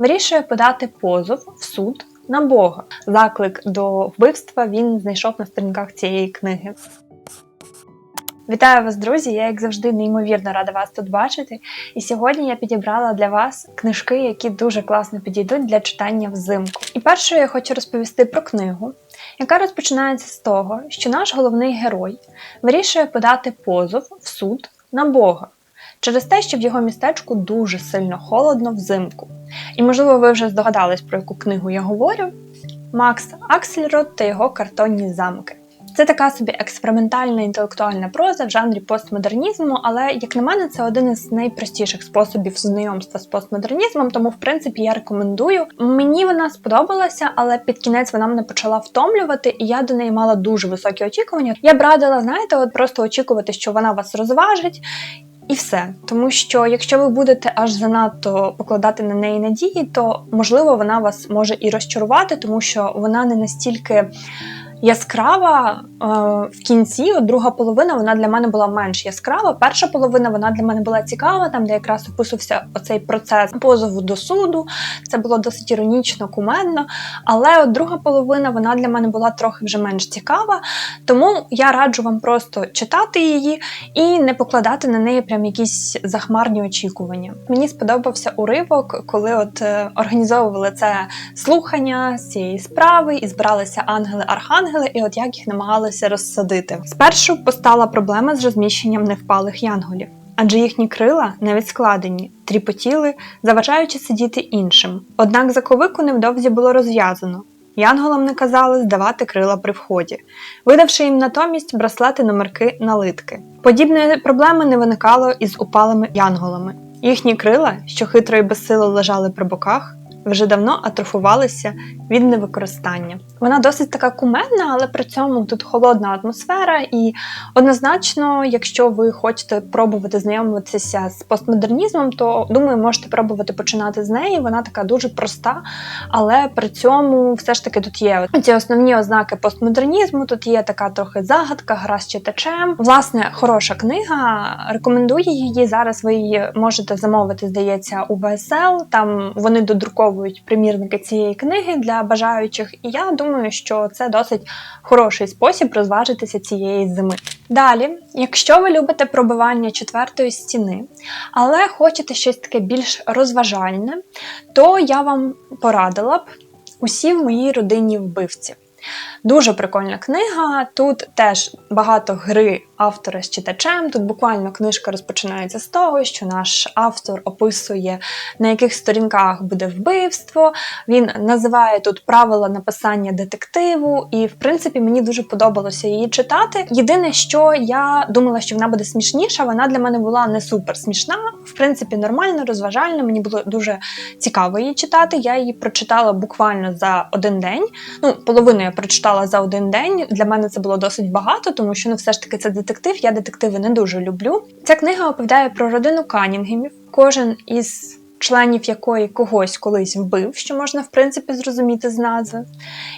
вирішує подати позов в суд на Бога. Заклик до вбивства він знайшов на сторінках цієї книги. Вітаю вас, друзі! Я, як завжди, неймовірно рада вас тут бачити. І сьогодні я підібрала для вас книжки, які дуже класно підійдуть для читання взимку. І першою я хочу розповісти про книгу, яка розпочинається з того, що наш головний герой вирішує подати позов в суд на Бога через те, що в його містечку дуже сильно холодно взимку. І, можливо, ви вже здогадались, про яку книгу я говорю: Макс Аксельрод та його картонні замки. Це така собі експериментальна інтелектуальна проза в жанрі постмодернізму, але, як на мене, це один із найпростіших способів знайомства з постмодернізмом, тому, в принципі, я рекомендую. Мені вона сподобалася, але під кінець вона мене почала втомлювати, і я до неї мала дуже високі очікування. Я б радила, знаєте, от просто очікувати, що вона вас розважить. І все, тому що якщо ви будете аж занадто покладати на неї надії, то можливо вона вас може і розчарувати, тому що вона не настільки яскрава е, в кінці. От друга половина вона для мене була менш яскрава. Перша половина вона для мене була цікава, там де якраз описувався оцей процес позову до суду. Це було досить іронічно, кумедно. Але от друга половина вона для мене була трохи вже менш цікава. Тому я раджу вам просто читати її і не покладати на неї прям якісь захмарні очікування. Мені сподобався уривок, коли от е, організовували це слухання з цієї справи і збиралися ангели-архангели, і от як їх намагалися розсадити. Спершу постала проблема з розміщенням невпалих янголів. Адже їхні крила навіть складені, тріпотіли, заважаючи сидіти іншим. Однак заковику невдовзі було розв'язано. Янголам не казали здавати крила при вході, видавши їм натомість браслети номерки налитки. Подібної проблеми не виникало із упалими янголами. Їхні крила, що хитро і безсило лежали при боках, вже давно атрофувалися від невикористання. Вона досить така кумедна, але при цьому тут холодна атмосфера, і однозначно, якщо ви хочете пробувати знайомитися з постмодернізмом, то думаю, можете пробувати починати з неї. Вона така дуже проста, але при цьому все ж таки тут є ці основні ознаки постмодернізму. Тут є така трохи загадка, гра з читачем. Власне, хороша книга. Рекомендую її зараз. Ви її можете замовити, здається, у ВСЛ. Там вони додруковують примірники цієї книги для бажаючих, і я думаю, що це досить хороший спосіб розважитися цієї зими. Далі, якщо ви любите пробивання четвертої стіни, але хочете щось таке більш розважальне, то я вам порадила б усі в моїй родині вбивці. Дуже прикольна книга. Тут теж багато гри автора з читачем. Тут буквально книжка розпочинається з того, що наш автор описує, на яких сторінках буде вбивство. Він називає тут правила написання детективу, і, в принципі, мені дуже подобалося її читати. Єдине, що я думала, що вона буде смішніша, вона для мене була не супер смішна. В принципі, нормально, розважальна. Мені було дуже цікаво її читати. Я її прочитала буквально за один день. Ну, половину я прочитала за один день. Для мене це було досить багато, тому що ну, все ж таки це детектив. Я детективи не дуже люблю. Ця книга оповідає про родину Канінгемів. Кожен із членів якої когось колись вбив, що можна в принципі зрозуміти з назви.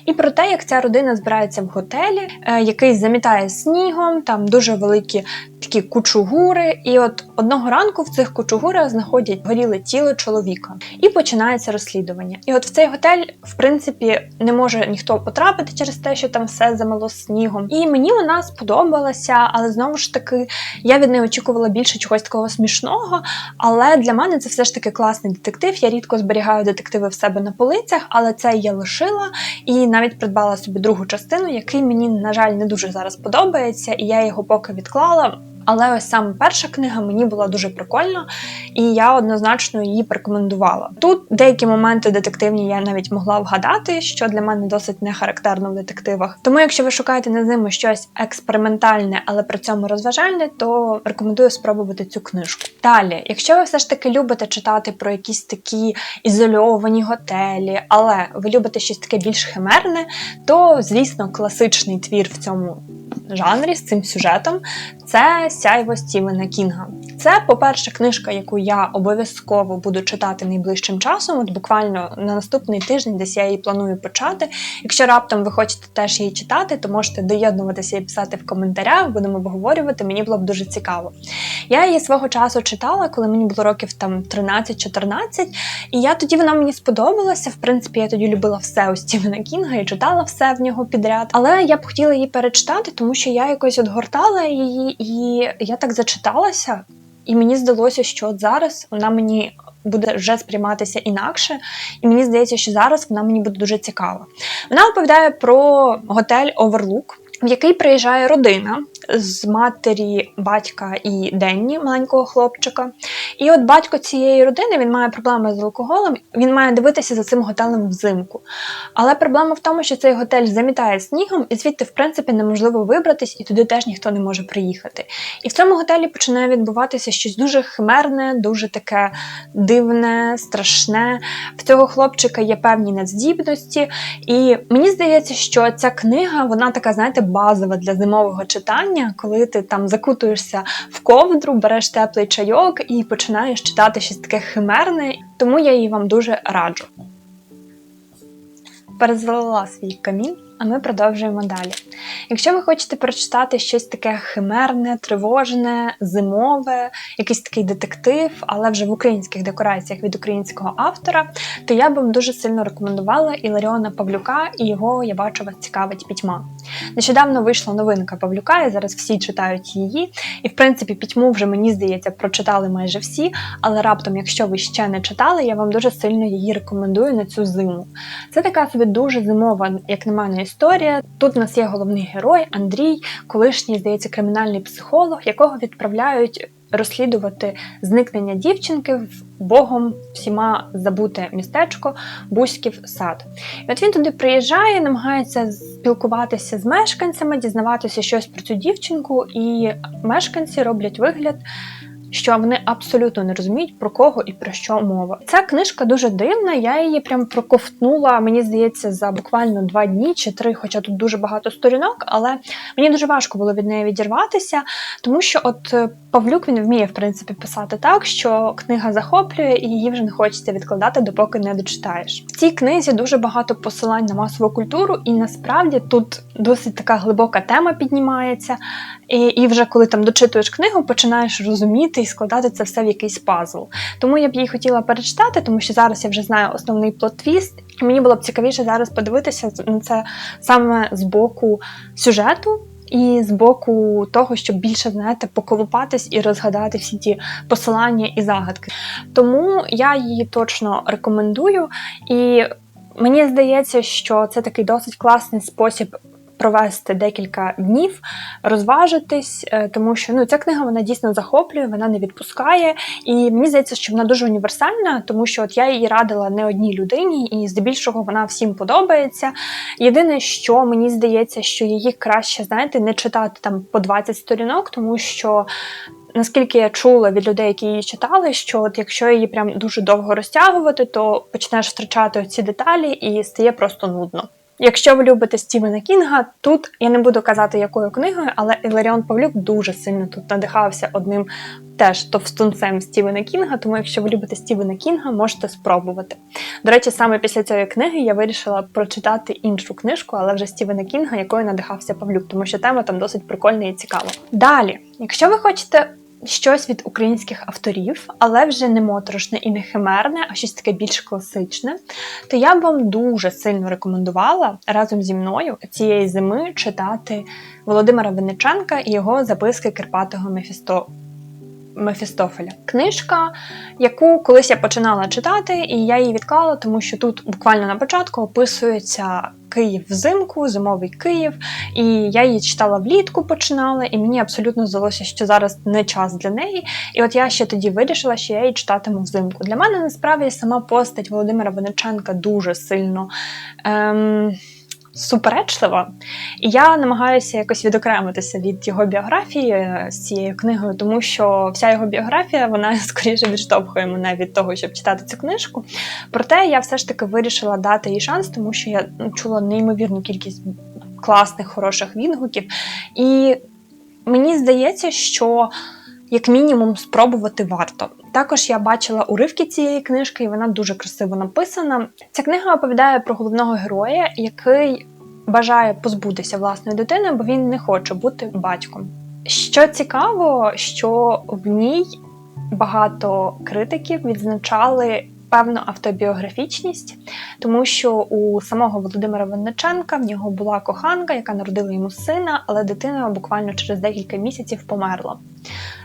І про те, як ця родина збирається в готелі, е, який замітає снігом, там дуже великі такі кучугури. І от одного ранку в цих кучугурах знаходять горіле тіло чоловіка. І починається розслідування. І от в цей готель, в принципі, не може ніхто потрапити через те, що там все замало снігом. І мені вона сподобалася, але знову ж таки я від неї очікувала більше чогось такого смішного. Але для мене це все ж таки класний детектив. Я рідко зберігаю детективи в себе на полицях, але це я лишила і навіть придбала собі другу частину, який мені, на жаль, не дуже зараз подобається, і я його поки відклала. Але ось саме перша книга мені була дуже прикольна, і я однозначно її порекомендувала. Тут деякі моменти детективні я навіть могла вгадати, що для мене досить не характерно в детективах. Тому, якщо ви шукаєте на зиму щось експериментальне, але при цьому розважальне, то рекомендую спробувати цю книжку. Далі, якщо ви все ж таки любите читати про якісь такі ізольовані готелі, але ви любите щось таке більш химерне, то звісно класичний твір в цьому жанрі з цим сюжетом це Сяйво Стівена Кінга. Це, по-перше, книжка, яку я обов'язково буду читати найближчим часом. От буквально на наступний тиждень, десь я її планую почати. Якщо раптом ви хочете теж її читати, то можете доєднуватися і писати в коментарях, будемо обговорювати. Мені було б дуже цікаво. Я її свого часу читала, коли мені було років там 13-14, і я тоді вона мені сподобалася. В принципі, я тоді любила все у Стівена Кінга і читала все в нього підряд. Але я б хотіла її перечитати, тому що я якось отгортала її, і я так зачиталася. І мені здалося, що от зараз вона мені буде вже сприйматися інакше, і мені здається, що зараз вона мені буде дуже цікава. Вона оповідає про готель Оверлук, в який приїжджає родина з матері, батька і Денні, маленького хлопчика. І от батько цієї родини він має проблеми з алкоголем, він має дивитися за цим готелем взимку. Але проблема в тому, що цей готель замітає снігом, і звідти, в принципі, неможливо вибратись, і туди теж ніхто не може приїхати. І в цьому готелі починає відбуватися щось дуже химерне, дуже таке дивне, страшне. В цього хлопчика є певні надздібності. І мені здається, що ця книга, вона така, знаєте, базова для зимового читання, коли ти там закутуєшся в ковдру, береш теплий чайок і починаєш читати щось таке химерне. Тому я її вам дуже раджу. Перезалила свій камін, а ми продовжуємо далі. Якщо ви хочете прочитати щось таке химерне, тривожне, зимове, якийсь такий детектив, але вже в українських декораціях від українського автора, то я б вам дуже сильно рекомендувала Іларіона Павлюка, і його я бачу вас цікавить пітьма. Нещодавно вийшла новинка Павлюка, і зараз всі читають її. І, в принципі, пітьму вже мені здається прочитали майже всі. Але раптом, якщо ви ще не читали, я вам дуже сильно її рекомендую на цю зиму. Це така собі дуже зимова, як на мене, історія. Тут у нас є головний герой Андрій, колишній, здається, кримінальний психолог, якого відправляють. Розслідувати зникнення дівчинки в богом всіма забуте містечко Бузьків сад. І от він туди приїжджає, намагається спілкуватися з мешканцями, дізнаватися щось про цю дівчинку, і мешканці роблять вигляд. Що вони абсолютно не розуміють про кого і про що мова. Ця книжка дуже дивна. Я її прям проковтнула, мені здається, за буквально два дні чи три, хоча тут дуже багато сторінок, але мені дуже важко було від неї відірватися, тому що от е, Павлюк він вміє в принципі писати так, що книга захоплює і її вже не хочеться відкладати, допоки не дочитаєш. В цій книзі дуже багато посилань на масову культуру, і насправді тут досить така глибока тема піднімається. І, і вже коли там дочитуєш книгу, починаєш розуміти і складати це все в якийсь пазл. Тому я б її хотіла перечитати, тому що зараз я вже знаю основний плот-твіст. І мені було б цікавіше зараз подивитися на це саме з боку сюжету. І з боку того, щоб більше знаєте, поколупатись і розгадати всі ті посилання і загадки. Тому я її точно рекомендую, і мені здається, що це такий досить класний спосіб провести декілька днів, розважитись, е, тому що ну ця книга вона дійсно захоплює, вона не відпускає. І мені здається, що вона дуже універсальна, тому що от я її радила не одній людині, і здебільшого вона всім подобається. Єдине, що мені здається, що її краще, знаєте, не читати там по 20 сторінок, тому що. Наскільки я чула від людей, які її читали, що от якщо її прям дуже довго розтягувати, то почнеш втрачати ці деталі і стає просто нудно. Якщо ви любите Стівена Кінга, тут я не буду казати, якою книгою, але Іларіон Павлюк дуже сильно тут надихався одним теж товстунцем Стівена Кінга. Тому, якщо ви любите Стівена Кінга, можете спробувати. До речі, саме після цієї книги я вирішила прочитати іншу книжку, але вже Стівена Кінга, якою надихався Павлюк, тому що тема там досить прикольна і цікава. Далі, якщо ви хочете щось від українських авторів, але вже не моторошне і не химерне, а щось таке більш класичне, то я б вам дуже сильно рекомендувала разом зі мною цієї зими читати Володимира Винниченка і його записки Кирпатого Мефісто. Мефістофеля. Книжка, яку колись я починала читати, і я її відклала, тому що тут буквально на початку описується Київ взимку, зимовий Київ. І я її читала влітку, починала, і мені абсолютно здалося, що зараз не час для неї. І от я ще тоді вирішила, що я її читатиму взимку. Для мене насправді сама постать Володимира Винниченка дуже сильно. Ем суперечлива, і я намагаюся якось відокремитися від його біографії е, з цією книгою, тому що вся його біографія вона скоріше відштовхує мене від того, щоб читати цю книжку. Проте я все ж таки вирішила дати їй шанс, тому що я чула неймовірну кількість класних, хороших відгуків. І мені здається, що як мінімум спробувати варто. Також я бачила уривки цієї книжки, і вона дуже красиво написана. Ця книга оповідає про головного героя, який бажає позбутися власної дитини, бо він не хоче бути батьком. Що цікаво, що в ній багато критиків відзначали певну автобіографічність, тому що у самого Володимира Винниченка в нього була коханка, яка народила йому сина, але дитина буквально через декілька місяців померла.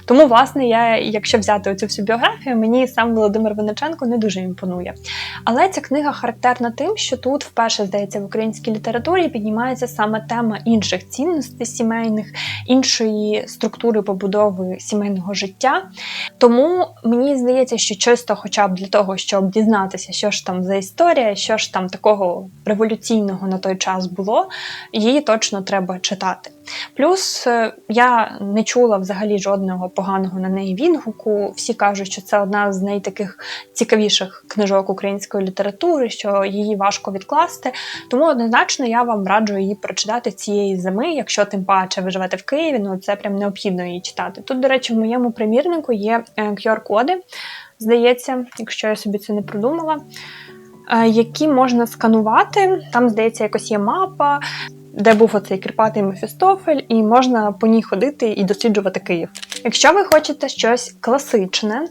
Тому, власне, я, якщо взяти оцю всю біографію, мені сам Володимир Винниченко не дуже імпонує. Але ця книга характерна тим, що тут вперше здається в українській літературі піднімається саме тема інших цінностей сімейних, іншої структури побудови сімейного життя. Тому мені здається, що чисто, хоча б для того, щоб дізнатися, що ж там за історія, що ж там такого революційного на той час було, її точно треба читати. Плюс е, я не чула взагалі жодного поганого на неї відгуку. Всі кажуть, що це одна з найтаких цікавіших книжок української літератури, що її важко відкласти. Тому однозначно я вам раджу її прочитати цієї зими, якщо тим паче ви живете в Києві, ну це прям необхідно її читати. Тут, до речі, в моєму примірнику є е, QR-коди, здається, якщо я собі це не продумала. е, Які можна сканувати, там, здається, якось є мапа, де був оцей Кирпатий Мефістофель, і можна по ній ходити і досліджувати Київ. Якщо ви хочете щось класичне,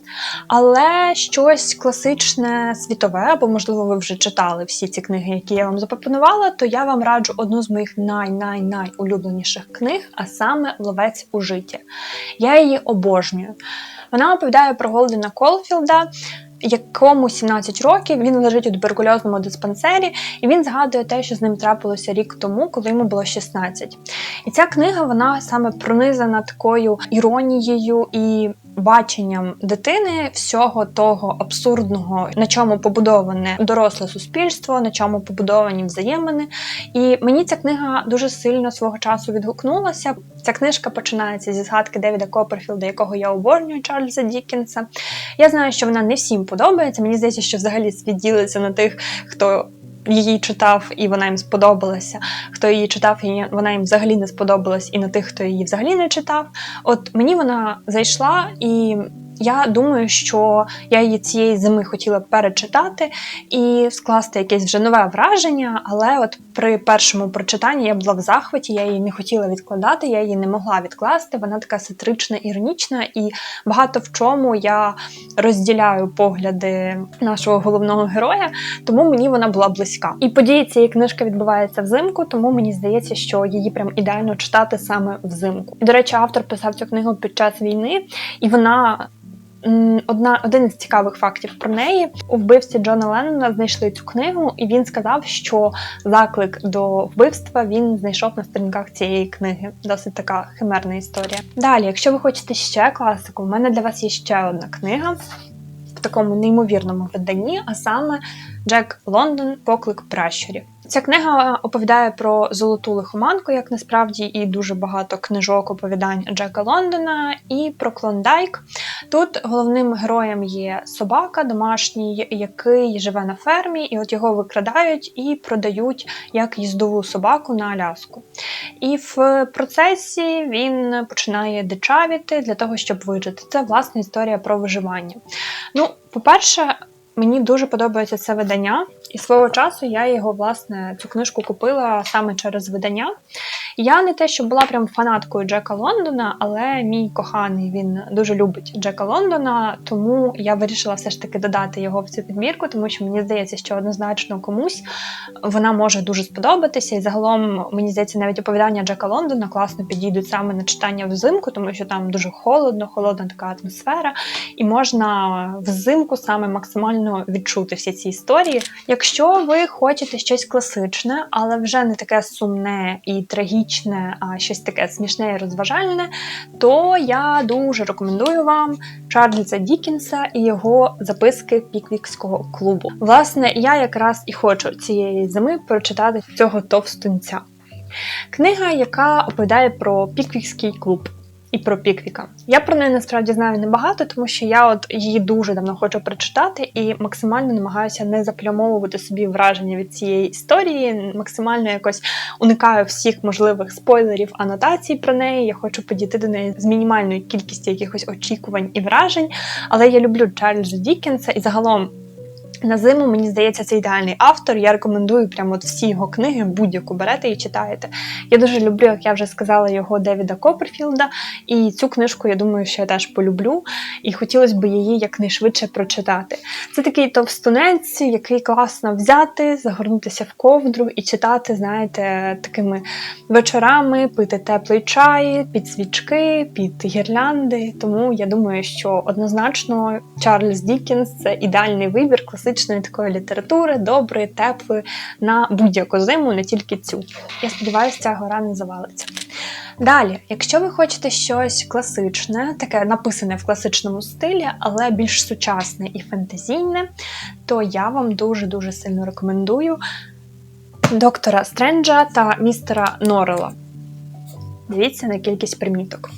але щось класичне світове, або, можливо, ви вже читали всі ці книги, які я вам запропонувала, то я вам раджу одну з моїх най-най-най улюбленіших книг, а саме Ловець у житті. Я її обожнюю. Вона оповідає про Голдена Колфілда, якому 17 років він лежить у туберкульозному диспансері, і він згадує те, що з ним трапилося рік тому, коли йому було 16. І ця книга вона саме пронизана такою іронією і баченням дитини всього того абсурдного, на чому побудоване доросле суспільство, на чому побудовані взаємини. І мені ця книга дуже сильно свого часу відгукнулася. Ця книжка починається зі згадки Девіда Копперфілда, якого я обожнюю Чарльза Діккенса. Я знаю, що вона не всім подобається. Мені здається, що взагалі світ ділиться на тих, хто. Її читав і вона їм сподобалася. Хто її читав, і вона їм взагалі не сподобалась, і на тих, хто її взагалі не читав. От мені вона зайшла, і я думаю, що я її цієї зими хотіла перечитати і скласти якесь вже нове враження. Але от при першому прочитанні я була в захваті, я її не хотіла відкладати, я її не могла відкласти. Вона така сатрична, іронічна, і багато в чому я розділяю погляди нашого головного героя, тому мені вона була близька. І події цієї книжки відбуваються взимку, тому мені здається, що її прям ідеально читати саме взимку. До речі, автор писав цю книгу під час війни, і вона. Одна один із цікавих фактів про неї у вбивці Джона Леннона знайшли цю книгу, і він сказав, що заклик до вбивства він знайшов на сторінках цієї книги. Досить така химерна історія. Далі, якщо ви хочете ще класику, в мене для вас є ще одна книга в такому неймовірному виданні, а саме Джек Лондон Поклик пращурів. Ця книга оповідає про золоту лихоманку, як насправді, і дуже багато книжок оповідань Джека Лондона, і про Клондайк. Тут головним героєм є собака домашній, який живе на фермі, і от його викрадають і продають як їздову собаку на Аляску. І в процесі він починає дичавіти для того, щоб вижити. Це власне історія про виживання. Ну, по-перше, Мені дуже подобається це видання, і свого часу я його, власне, цю книжку купила саме через видання. Я не те, що була прям фанаткою Джека Лондона, але мій коханий він дуже любить Джека Лондона, тому я вирішила все ж таки додати його в цю підбірку, тому що мені здається, що однозначно комусь вона може дуже сподобатися. І загалом мені здається, навіть оповідання Джека Лондона класно підійдуть саме на читання взимку, тому що там дуже холодно, холодна така атмосфера, і можна взимку саме максимально відчути всі ці історії. Якщо ви хочете щось класичне, але вже не таке сумне і трагічне, а щось таке смішне і розважальне, то я дуже рекомендую вам Чарльза Дікінса і його записки Піквікського клубу. Власне, я якраз і хочу цієї зими прочитати цього товстунця. Книга, яка оповідає про Піквікський клуб. І про Піквіка. Я про неї насправді знаю небагато, тому що я от її дуже давно хочу прочитати і максимально намагаюся не заплямовувати собі враження від цієї історії. Максимально якось уникаю всіх можливих спойлерів, анотацій про неї. Я хочу підійти до неї з мінімальною кількістю якихось очікувань і вражень. Але я люблю Чарльза Діккенса і загалом. На зиму, мені здається, це ідеальний автор. Я рекомендую прямо от всі його книги, будь-яку берете і читаєте. Я дуже люблю, як я вже сказала, його Девіда Копперфілда. І цю книжку, я думаю, що я теж полюблю, і хотілося б її якнайшвидше прочитати. Це такий товстунець, який класно взяти, загорнутися в ковдру і читати, знаєте, такими вечорами, пити теплий чай, під свічки, під гірлянди. Тому я думаю, що однозначно Чарльз Діккенс – це ідеальний вибір класичної такої літератури, доброї, теплої на будь-яку зиму, не тільки цю. Я сподіваюся, ця гора не завалиться. Далі, якщо ви хочете щось класичне, таке написане в класичному стилі, але більш сучасне і фентезійне, то я вам дуже-дуже сильно рекомендую доктора Стренджа та містера Норрелла. Дивіться на кількість приміток.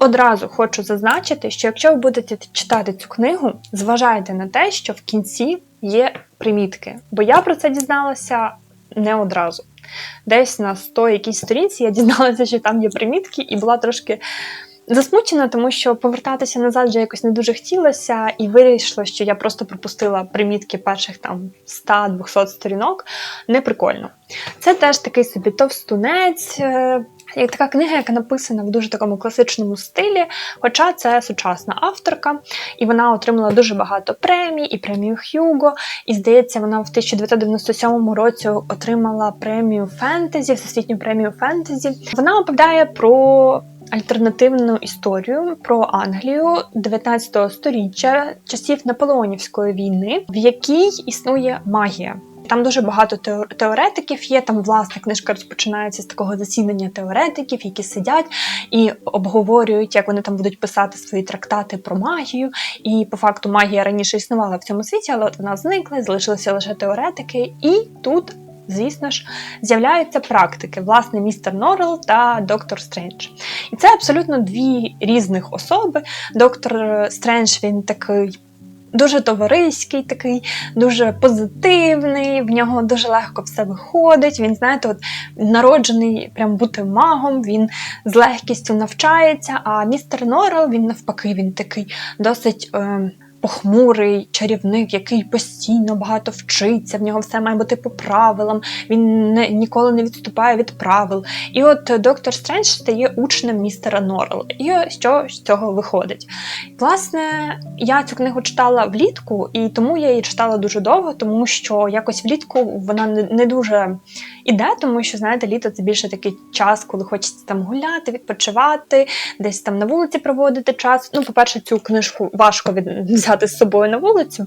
Одразу хочу зазначити, що якщо ви будете читати цю книгу, зважайте на те, що в кінці є примітки. Бо я про це дізналася не одразу. Десь на 100 якійсь сторінці я дізналася, що там є примітки, і була трошки засмучена, тому що повертатися назад вже якось не дуже хотілося, і вирішила, що я просто пропустила примітки перших там 100-200 сторінок. Не прикольно. Це теж такий собі товстунець. Як така книга, яка написана в дуже такому класичному стилі, хоча це сучасна авторка, і вона отримала дуже багато премій, і премію Х'юго. І здається, вона в 1997 році отримала премію фентезі, всесвітню премію фентезі. Вона оповідає про. Альтернативну історію про Англію 19 століття, часів Наполеонівської війни, в якій існує магія. Там дуже багато теоретиків є. Там власне книжка розпочинається з такого засідання теоретиків, які сидять і обговорюють, як вони там будуть писати свої трактати про магію. І по факту магія раніше існувала в цьому світі, але вона зникла, залишилися лише теоретики. І тут, звісно ж, з'являються практики, власне, містер Норрелл та доктор Стрендж. І це абсолютно дві різних особи. Доктор Стрендж він такий. Дуже товариський, такий, дуже позитивний, в нього дуже легко все виходить. Він, знаєте, от народжений прям бути магом, він з легкістю навчається. А містер Норрел, він навпаки, він такий досить. Е, Похмурий чарівник, який постійно багато вчиться, в нього все має бути по правилам, він не, ніколи не відступає від правил. І от доктор Стрендж стає учнем містера Норрелла. І що з цього виходить? Власне, я цю книгу читала влітку, і тому я її читала дуже довго, тому що якось влітку вона не, дуже іде, тому що, знаєте, літо це більше такий час, коли хочеться там гуляти, відпочивати, десь там на вулиці проводити час. Ну, по-перше, цю книжку важко від... взяти з собою на вулицю.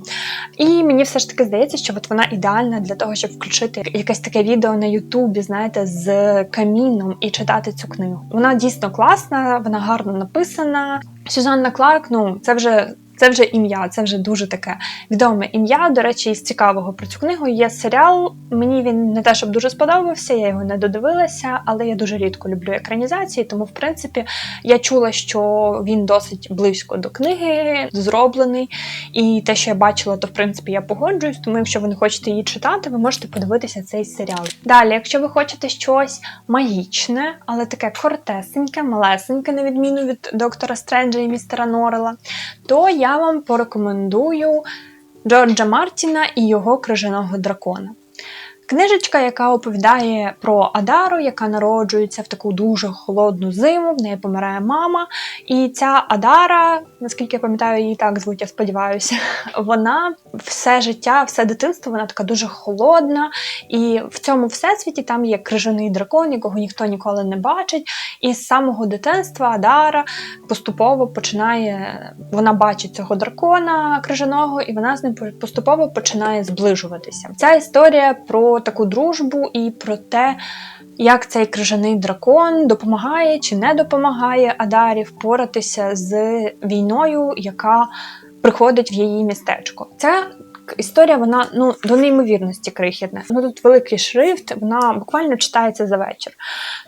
І мені все ж таки здається, що от вона ідеальна для того, щоб включити якесь таке відео на Ютубі, знаєте, з каміном і читати цю книгу. Вона дійсно класна, вона гарно написана. Сюзанна Кларк, ну це вже. Це вже ім'я, це вже дуже таке відоме ім'я. До речі, із цікавого про цю книгу є серіал. Мені він не те, щоб дуже сподобався, я його не додивилася, але я дуже рідко люблю екранізації, тому, в принципі, я чула, що він досить близько до книги зроблений. І те, що я бачила, то в принципі я погоджуюсь. Тому, якщо ви не хочете її читати, ви можете подивитися цей серіал. Далі, якщо ви хочете щось магічне, але таке коротесеньке, малесеньке, на відміну від доктора Стренджа і містера Норрелла, то я вам порекомендую Джорджа Мартіна і його крижаного дракона. Книжечка, яка оповідає про Адару, яка народжується в таку дуже холодну зиму, в неї помирає мама. І ця Адара, наскільки я пам'ятаю, її так звуть, я сподіваюся, вона все життя, все дитинство, вона така дуже холодна. І в цьому всесвіті там є крижаний дракон, якого ніхто ніколи не бачить. І з самого дитинства Адара поступово починає, вона бачить цього дракона крижаного, і вона з ним поступово починає зближуватися. Ця історія про таку дружбу і про те, як цей крижаний дракон допомагає чи не допомагає Адарі впоратися з війною, яка приходить в її містечко. Ця історія вона ну до неймовірності крихітна. Ну тут великий шрифт, вона буквально читається за вечір.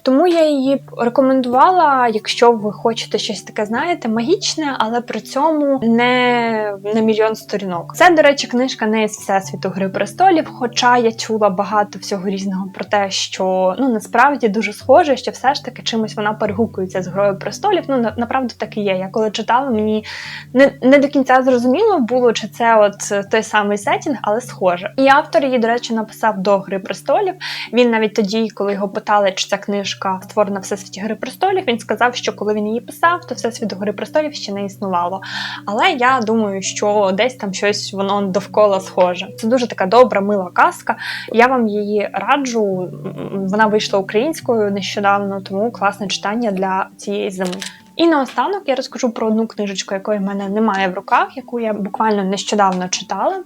Тому я її рекомендувала, якщо ви хочете щось таке, знаєте, магічне, але при цьому не на мільйон сторінок. Це, до речі, книжка не із всесвіту Гри престолів. Хоча я чула багато всього різного про те, що ну насправді дуже схоже, що все ж таки чимось вона перегукується з грою престолів. Ну направду так і є. Я коли читала, мені не, не до кінця зрозуміло було, чи це от той самий сетінг, але схоже. І автор її, до речі, написав до Гри престолів. Він навіть тоді, коли його питали, чи ця книжка створена всесвіті Гри престолів, він сказав, що коли він її писав, то всесвіту Гри престолів ще не існувало. Але я думаю, що десь там щось воно довкола схоже. Це дуже така добра, мила казка. Я вам її раджу. Вона вийшла українською нещодавно, тому класне читання для цієї зими. І наостанок я розкажу про одну книжечку, якої в мене немає в руках, яку я буквально нещодавно читала.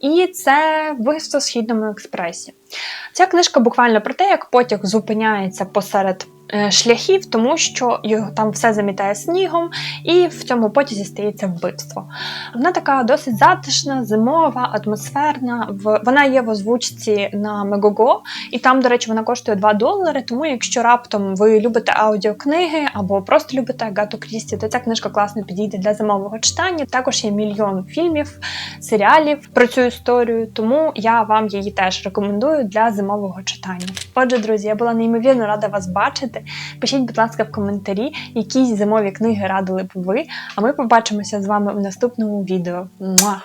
І це Вбивство в східному експресі. Ця книжка буквально про те, як потяг зупиняється посеред шляхів, тому що його там все замітає снігом, і в цьому потязі стається вбивство. Вона така досить затишна, зимова, атмосферна. Вона є в озвучці на Мегого, і там, до речі, вона коштує 2 долари. Тому, якщо раптом ви любите аудіокниги або просто любите Агату Крісті, то ця книжка класно підійде для зимового читання. Також є мільйон фільмів, серіалів про цю історію, тому я вам її теж рекомендую для зимового читання. Отже, друзі, я була неймовірно рада вас бачити. Пишіть, будь ласка, в коментарі, які зимові книги радили б ви. А ми побачимося з вами в наступному відео. Муа!